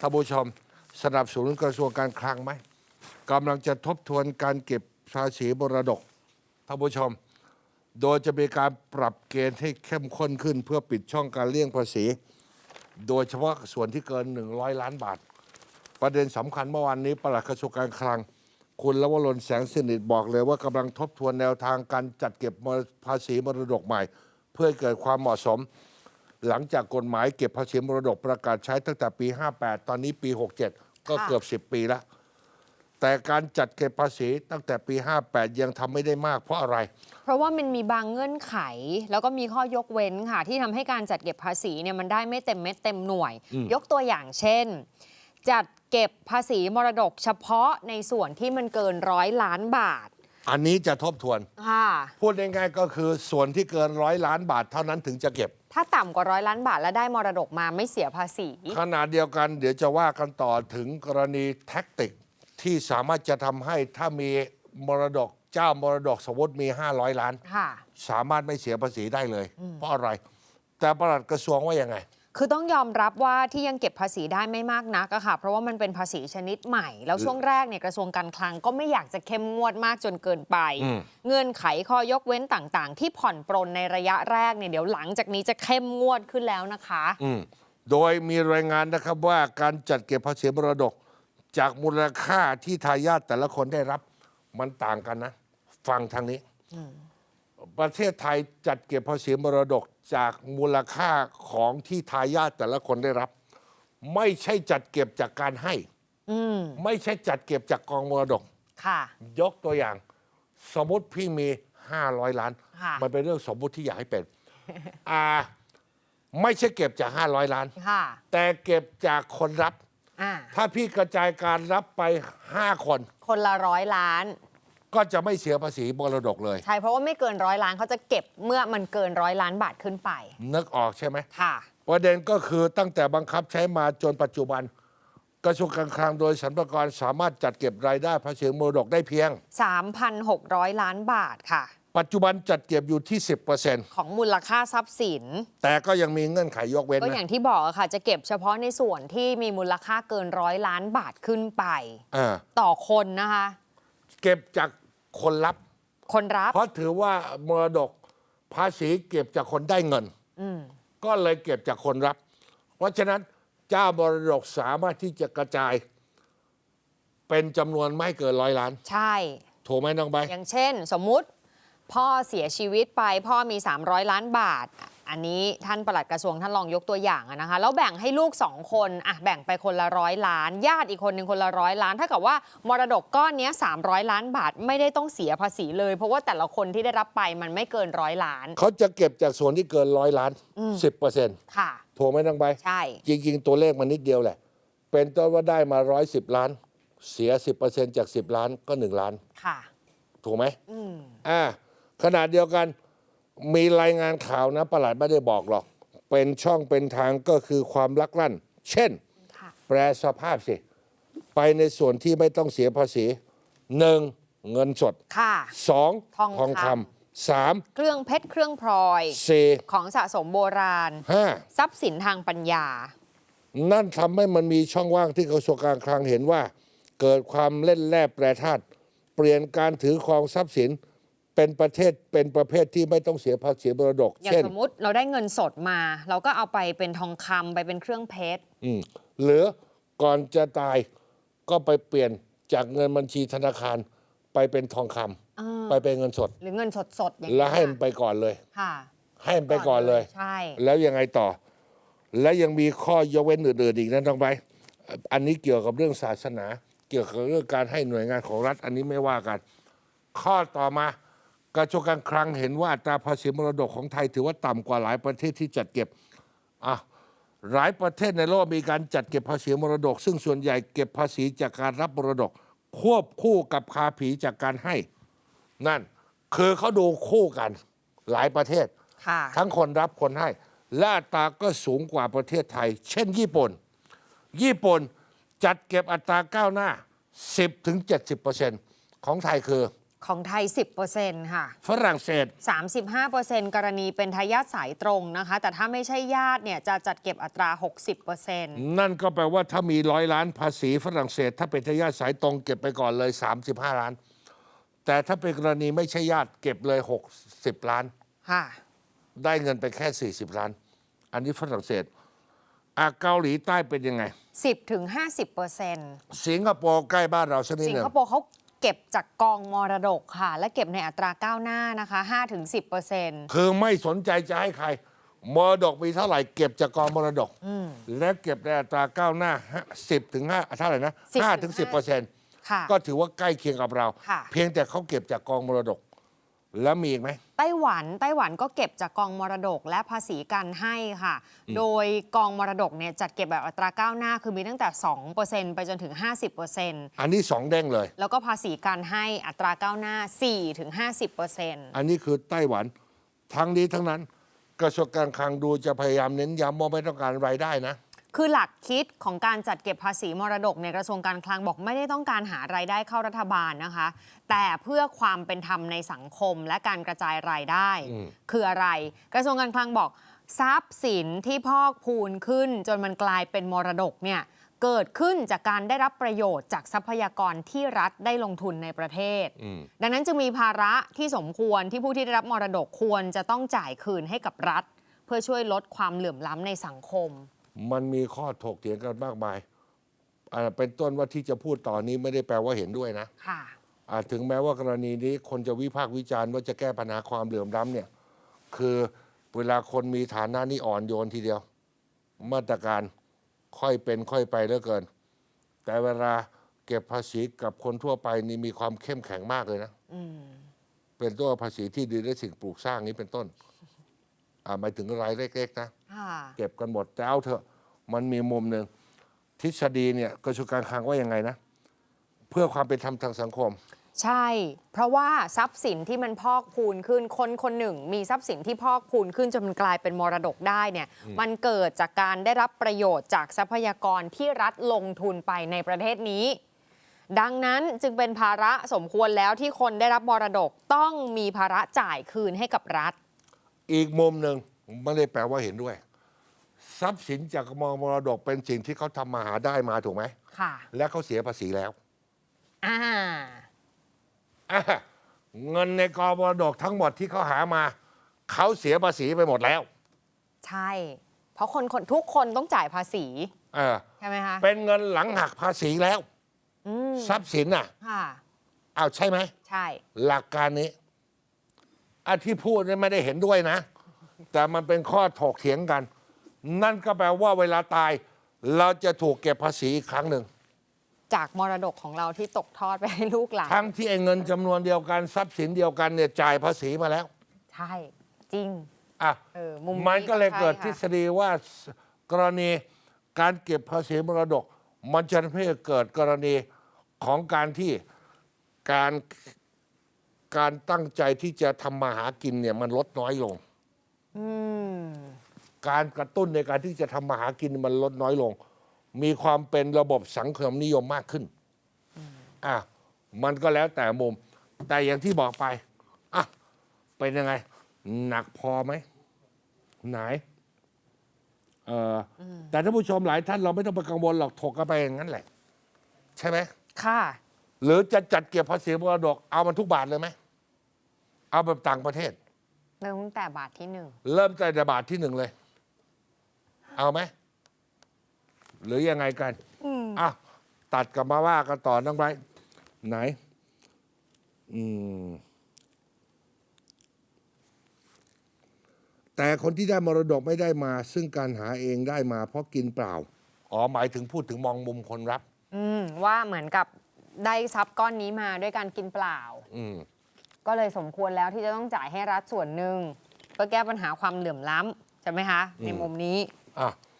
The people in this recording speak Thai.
ท่านผู้ชมสนับสนุนกระทรวงการคลังไหมกำลังจะทบทวนการเก็บภาษีมรดกท่านผู้ชม โดยจะมีการปรับเกณฑ์ให้เข้มข้นขึ้น เพื่อปิดช่องการเลี่ยงภาษี โดยเฉพาะส่วนที่เกิน 100 ล้านบาท ประเด็นสำคัญเมื่อวานนี้ปลัดกระทรวงการคลัง คุณลวรนแสงสนิทบอกเลยว่ากำลังทบทวนแนวทางการจัดเก็บภาษีมรดกใหม่ เพื่อเกิดความเหมาะสม หลังจากกฎหมายเก็บภาษีมรดกประกาศใช้ตั้งแต่ปี 58 ตอนนี้ปี 67 ก็ค่ะเกือบ 10 ปีแล้ว แต่การจัดเก็บภาษีตั้งแต่ปี 58 ยังทำไม่ได้มากเพราะอะไร เพราะว่ามันมีบางเงื่อนไข แล้วก็มีข้อยกเว้นค่ะ ที่ทำให้การจัดเก็บภาษีเนี่ยมันได้ไม่เต็มเม็ดเต็มหน่วย ยกตัวอย่างเช่น จัดเก็บภาษีมรดกเฉพาะในส่วนที่มันเกินร้อยล้านบาท อันนี้จะทบทวน ค่ะ พูดง่ายๆก็คือส่วนที่เกินร้อยล้านบาทเท่านั้นถึงจะเก็บ ถ้าต่ำกว่าร้อยล้านบาทแล้วได้มรดกมาไม่เสียภาษีขณะเดียวกันเดี๋ยวจะว่ากันต่อถึงกรณีแท็กติกที่สามารถจะทำให้ถ้ามีมรดกเจ้ามรดกสมมติมี 500 ล้าน ค่ะ สามารถไม่เสียภาษีได้เลย เพราะอะไร แต่ประหลัดกระทรวงว่ายังไง คือต้องยอมรับว่าที่ยังเก็บภาษีได้ไม่มากนักอะค่ะ เพราะว่ามันเป็นภาษีชนิดใหม่ แล้วช่วงแรกเนี่ยกระทรวงการคลังก็ไม่อยากจะเข้มงวดมากจนเกินไปอืมเงื่อนไขข้อยกเว้นต่างๆ ที่ผ่อนปรนในระยะแรกเนี่ยเดี๋ยวหลังจากนี้จะเข้มงวดขึ้นแล้วนะคะอืมโดยมีรายงานนะครับว่าการจัดเก็บภาษีมรดก จากมูลค่าที่ทายาทแต่ละคนได้รับมันต่างกันนะ ฟังทางนี้ประเทศไทยจัดเก็บภาษีมรดก จากมูลค่าของที่ทายาทแต่ละคนได้รับ ไม่ใช่จัดเก็บจากการให้ อืมไม่ใช่จัดเก็บจากกองมรดก ค่ะ ยกตัวอย่าง สมมติพี่มี 500 ล้าน ค่ะ มันเป็นเรื่องสมมุติที่อยากให้เป็น อ่า ไม่ใช่เก็บจาก 500 ล้าน ค่ะ แต่เก็บจากคนรับ อ่า ถ้าพี่กระจายการรับไป 5 คน คนละร้อยล้าน ก็จะไม่เสียภาษีมรดกเลย ใช่เพราะว่าไม่เกินร้อยล้านเขาจะเก็บเมื่อมันเกินร้อยล้านบาทขึ้นไป นึกออกใช่ไหมค่ะ ประเด็นก็คือตั้งแต่บังคับใช้มาจนปัจจุบัน กระทรวงการคลังโดยสรรพากรสามารถจัดเก็บรายได้ภาษีมรดกได้เพียง 3,600 ล้านบาทค่ะ ปัจจุบันจัดเก็บอยู่ที่ 10%ของมูลค่าทรัพย์สิน แต่ก็ยังมีเงื่อนไขยกเว้นก็อนะย่างที่บอกอะค่ะ จะเก็บเฉพาะในส่วนที่มีมูลค่าเกินร้อยล้านบาทขึ้นไป อ่า ต่อคนนะคะ เก็บจากคนรับ คนรับ เพราะถือว่ามรดกภาษีเก็บจากคนได้เงินอืมก็เลยเก็บจากคนรับ เพราะฉะนั้นเจ้ามรดกสามารถที่จะกระจาย เป็นจำนวนไม่เกินร้อยล้าน ใช่ ถูกไหมน้องใบอย่างเช่น สมมุติ พ่อเสียชีวิตไปพ่อมี 300 ล้านบาท อันนี้ท่านปลัดกระทรวงท่านลองยกตัวอย่างอะนะคะ แล้วแบ่งให้ลูกสองคนอะแบ่งไปคนละร้อยล้าน ญาติอีกคนหนึ่งคนละร้อยล้าน ถ้ากับว่ามรดกก้อนเนี้ย300 ล้านบาทไม่ได้ต้องเสียภาษีเลย เพราะว่าแต่ละคนที่ได้รับไปมันไม่เกินร้อยล้าน เขาจะเก็บจากส่วนที่เกินร้อยล้านสิบเปอร์เซ็นต์ค่ะถูกไหมน้องใบใช่ จริง ๆ ตัวเลขมันนิดเดียวแหละ เป็นต้นว่าได้มาร้อยสิบล้าน เสียสิบเปอร์เซ็นต์จากสิบล้านก็หนึ่งล้าน ค่ะ ถูกไหมอืมอ่าขณะเดียวกัน มีรายงานข่าวนะประหลัดไม่ได้บอกหรอก เป็นช่องเป็นทางก็คือความลักลั่น เช่นค่ะแปลสภาพสิ ไปในส่วนที่ไม่ต้องเสียภาษีหนึ่งเงินสดค่ะสองทองคำทองคำสามเครื่องเพชรเครื่องพลอยสี่ของสะสมโบราณห้าทรัพย์สินทางปัญญา นั่นทำให้มันมีช่องว่างที่กระทรวงการคลังเห็นว่า เกิดความเล่นแร่แปรธาตุเปลี่ยนการถือครองทรัพย์สิน เป็นประเทศเป็นประเภทที่ไม่ต้องเสียภาษีมรดก อย่างเช่น สมมุติเราได้เงินสดมา เราก็เอาไปเป็นทองคำไปเป็นเครื่องเพชร อืมหรือก่อนจะตายก็ไปเปลี่ยนจากเงินบัญชีธนาคารไปเป็นทองคำอ่า ไปเป็นเงินสด หรือเงินสดสดๆอย่างแล้วให้เงี้มันยไปก่อนเลย ค่ะให้มันไปก่อนเลย ใช่ แล้วยังไงต่อ และยังมีข้อยกเว้นอื่นๆอีกนะต้องไป อันนี้เกี่ยวกับเรื่องศาสนา เกี่ยวกับเรื่องการให้หน่วยงานของรัฐ อันนี้ไม่ว่ากัน ข้อต่อมา กระทรวงการคลังเห็นว่าอัตราภาษีมรดกของไทยถือว่าต่ำกว่าหลายประเทศที่จัดเก็บอะหลายประเทศในโลกมีการจัดเก็บภาษีมรดก ซึ่งส่วนใหญ่เก็บภาษีจากการรับมรดก ควบคู่กับคาผีจากการให้ นั่น คือเขาดูคู่กันหลายประเทศค่ะทั้งคนรับคนให้และอัตราก็สูงกว่าประเทศไทย เช่นญี่ปุ่น ญี่ปุ่นจัดเก็บอัตราก้าวหน้า 10-70%ของไทยคือ ของไทย 10%ค่ะ ฝรั่งเศส 35%กรณีเป็นทายาทสายตรงนะคะ แต่ถ้าไม่ใช่ญาติเนี่ยจะจัดเก็บอัตรา 60%นั่นก็แปลว่าถ้ามีร้อยล้านภาษีฝรั่งเศส ถ้าเป็นทายาทสายตรงเก็บไปก่อนเลย 35 ล้าน แต่ถ้าเป็นกรณีไม่ใช่ญาติเก็บเลย 60 ล้าน ค่ะ ได้เงินไปแค่ 40 ล้าน อันนี้ฝรั่งเศสอาเกาหลีใต้เป็นยังไง 10ถึง50%สิงคโปร์ใกล้บ้านเราสักนิดสิหงนึ่งคโปร์เขา เก็บจากกองมรดกค่ะ และเก็บในอัตราก้าวหน้านะคะ5ถึง10%คือไม่สนใจจะให้ใครมรดกมีเท่าไหร่เก็บจากกองมรดก และเก็บในอัตราก้าวหน้า 10ถึง5เท่าไหร่นะ10 5ถึง10เปอร์เซ็นต์ค่ะก็ถือว่าใกล้เคียงกับเราค่ะเพียงแต่เขาเก็บจากกองมรดก แล้วมีอีกไหมไต้หวันไต้หวันก็เก็บจากกองมรดกและภาษีการให้ค่ะ โดยกองมรดกเนี่ยจัดเก็บแบบอัตราก้าวหน้าคือมีตั้งแต่ 2%ไปจนถึง 50%อันนี้สองเด้งเลย แล้วก็ภาษีการให้อัตราก้าวหน้า4ถึง50%อันนี้คือไต้หวัน ทั้งนี้ทั้งนั้น กระทรวงการคลังดูจะพยายามเน้นย้ำว่าไม่ต้องการรายได้นะ คือหลักคิดของการจัดเก็บภาษีมรดกในยกระทรวงการคลังบอกไม่ได้ต้องการหารายได้เข้ารัฐบาลนะคะ แต่เพื่อความเป็นธรรมในสังคมและการกระจายรายได้อืมคืออะไร กระทรวงการคลังบอกทรัพย์สินที่พอกพูนขึ้น จนมันกลายเป็นมรดกเนี่ยเกิดขึ้นจากการได้รับประโยชน์จากทรัพยากรที่รัฐได้ลงทุนในประเทศอืมดังนั้นจึงมีภาระที่สมควรที่ผู้ที่ได้รับมรดกควรจะต้องจ่ายคืนให้กับรัฐ เพื่อช่วยลดความเหลื่อมล้ำในสังคม มันมีข้อถกเถียงกันมากมายอ่าเป็นต้นว่าที่จะพูดต่อนนี้ไม่ได้แปลว่าเห็นด้วยนะค่ะ อ่าถึงแม้ว่ากรณีนี้คนจะวิพากษ์วิจารณ์ว่าจะแก้ปัญหาความเหลื่อมล้ำเนี่ย คือเวลาคนมีฐานะนี่อ่อนโยนทีเดียว มาตรการค่อยเป็นค่อยไปเหลือเกิน แต่เวลาเก็บภาษีกับคนทั่วไปนี่มีความเข้มแข็งมากเลยนะ อืม เป็นตัวภาษีที่ดินและสิ่งปลูกสร้างนี้เป็นต้น อ่าหมายถึงรายเล็กๆนะค่ะ เก็บกันหมดแต่เอาเถอะมันมีมุมหนึ่งทฤษฎีเนี่ยกระทรวงการคลังว่ายังไงนะ เพื่อความเป็นธรรมทางสังคม ใช่ เพราะว่าทรัพย์สินที่มันพอกพูนขึ้นคนคนหนึ่ง มีทรัพย์สินที่พอกพูนขึ้นจนมันกลายเป็นมรดกได้เนี่ยมันเกิดจากการได้รับประโยชน์จากทรัพยากรที่รัฐลงทุนไปในประเทศนี้ ดังนั้นจึงเป็นภาระสมควรแล้วที่คนได้รับมรดกต้องมีภาระจ่ายคืนให้กับรัฐ อีกมุมหนึ่งไม่ได้แปลว่าเห็นด้วย ทรัพย์สินจากมรมรดกเป็นสิ่งที่เขาทำมาหาได้มาถูกไหม ค่ะ และเขาเสียภาษีแล้วอ่า อะเงินในกองมรดกทั้งหมดที่เขาหามา เขาเสียภาษีไปหมดแล้วใช่ เพราะคนคนทุกคนต้องจ่ายภาษี เออใช่ไหมคะเป็นเงินหลังหักภาษีแล้ว อืมทรัพย์สินอะค่ะ เอาวใช่ไหม ใช่ หลักการนี้อันที่พูดเนี่ยไม่ได้เห็นด้วยนะ แต่มันเป็นข้อถกเถียงกัน นั่นก็แปลว่าเวลาตาย เราจะถูกเก็บภาษีอีกครั้งหนึ่ง จากมรดกของเราที่ตกทอดไปให้ลูกหลานทั้งที่ไอ้เงินจำนวนเดียวกันทรัพย์สินเดียวกันเนี่ยจ่ายภาษีมาแล้ว ใช่ จริง อะเออมุมมันก็เลยเกิดทฤใช่ษฎีว่ากรณีการเก็บภาษีมรดก มันจะทำให้เกิดกรณีของการที่การการตั้งใจที่จะทำมาหากินเนี่ยมันลดน้อยลง อืม การกระตุ้นในการที่จะทำมาหากินมันลดน้อยลง มีความเป็นระบบสังคมนิยมมากขึ้นอะมันก็แล้วแต่มุม แต่อย่างที่บอกไปอะเป็นยังไง หนักพอไหมไหนเอออแต่ท่านผู้ชมหลายท่านเราไม่ต้องไปกังวลหรอกถกกันไปอย่างนั้นแหละ ใช่ไหมค่ะ หรือจะจัดเก็บภาษีมรดกเอามันทุกบาทเลยไหมเอาแบบต่างประเทศ เริ่มตั้งแต่บาทที่หนึ่ง เริ่มแต่บาทที่หนึ่งเลย เอาไหม หรือยังไงกันอะตัดกลับมาว่ากันต่อน้องไบรท์ไหน อืม แต่คนที่ได้มรดกไม่ได้มา ซึ่งการหาเองได้มา เพราะกินเปล่า อ๋อ หมายถึงพูดถึงมองมุมคนรับ อืม ว่าเหมือนกับได้ทรัพย์ก้อนนี้มาด้วยการกินเปล่า อืม ก็เลยสมควรแล้วที่จะต้องจ่ายให้รัฐส่วนหนึ่งเพื่อแก้ปัญหาความเหลื่อมล้ำใช่ไหมคะ ในมุมนี้ อะ